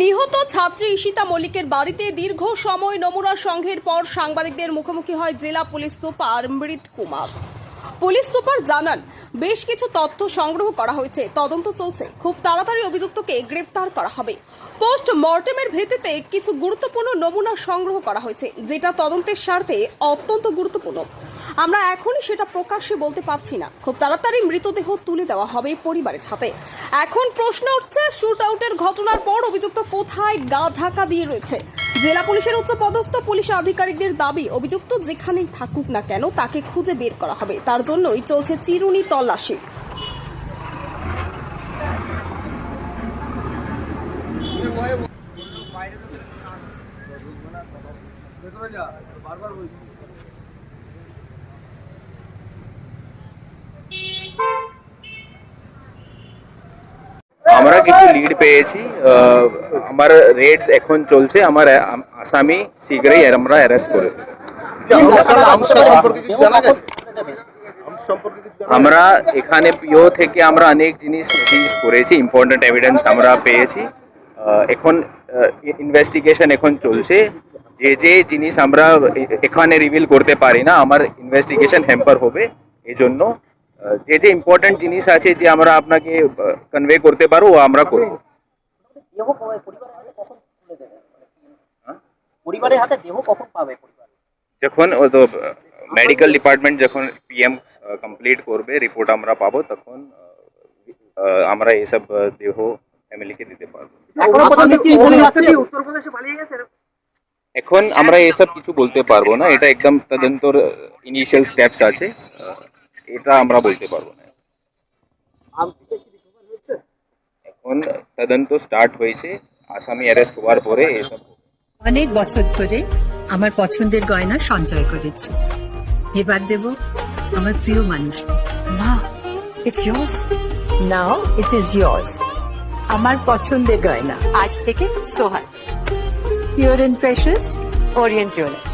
নিহত ছাত্রী ঈশিতা মল্লিকের বাড়িতে দীর্ঘ সময় নমুনা সংঘের পর সাংবাদিকদের মুখোমুখি হয় জেলা পুলিশ সুপার মৃত কুমার। পুলিশ সুপার জানান, বেশ কিছু তথ্য সংগ্রহ করা হয়েছে। তদন্ত চলছে। খুব তাড়াতাড়ি অভিযুক্তকে গ্রেপ্তার করা হবে। পোস্ট মর্টেমের ভিত্তিতে কিছু গুরুত্বপূর্ণ নমুনা সংগ্রহ করা হয়েছে, যেটা তদন্তের স্বার্থে অত্যন্ত গুরুত্বপূর্ণ। আমরা এখনই সেটা প্রকাশ্যে বলতে পারছি না। খুব তাড়াতাড়ি মৃতদেহ তুলে দেওয়া হবে পরিবারের হাতে। এখন প্রশ্ন উঠছে, শুট আউটের ঘটনার পর অভিযুক্ত কোথায় গা ঢাকা দিয়ে রয়েছে? জেলা পুলিশের উচ্চ পদস্থ পুলিশ আধিকারিকদের দাবি, অভিযুক্ত যেখানেই থাকুক না কেন তাকে খুঁজে বের করা হবে। তার জন্যই চলছে চিরুনি তল্লাশি। আমরা কিছু লিড পেয়েছি। আমার রেটস এখন চলছে আমার আসামি শীঘ্রই আমরা অ্যারেস্ট করে আমরা এখানে পিও থেকে আমরা অনেক জিনিস সিজ করেছি ইম্পর্টেন্ট এভিডেন্স আমরা পেয়েছি। এখন ইনভেস্টিগেশন এখন চলছে। যে যে জিনিস আমরা এখানে রিভিল করতে পারি না, আমার ইনভেস্টিগেশন হ্যাম্পার হবে এই জন্য যে যে ইম্পর্টেন্ট জিনিস আছে যে আমরা আপনাকে কনভে করতে পারো ও আমরা করব দেহ কবে পরিবারের হাতে কখন তুলে দেবে পরিবারের হাতে দেহ কখন পাবে পরিবার যখন ও তো মেডিকেল ডিপার্টমেন্ট যখন পিএম কমপ্লিট করবে রিপোর্ট আমরা পাবো তখন আহ, আমরা এসব আহ, দেহ ফ্যামিলিকে দিতে পারব এখনও পর্যন্ত কি উত্তরপ্রদেশে পালিয়ে গেছে এখন আমরা এসব কিছু বলতে পারব না এটা একদম তদন্তর ইনিশিয়াল স্টেপস আছে আহ, এটা আমরা বলতে পারব না। এখন তদন্ত স্টার্ট হয়েছে। আসামি অ্যারেস্ট হওয়ার পরে এসব অনেক বছর ধরে আমার পছন্দের গয়না সঞ্চয় করেছি। এবার দেব আমার প্রিয় মানুষ। না it's yours. Now it is yours. আমার পছন্দের গয়না। আজ থেকে Sohan pure and precious Orient jewellers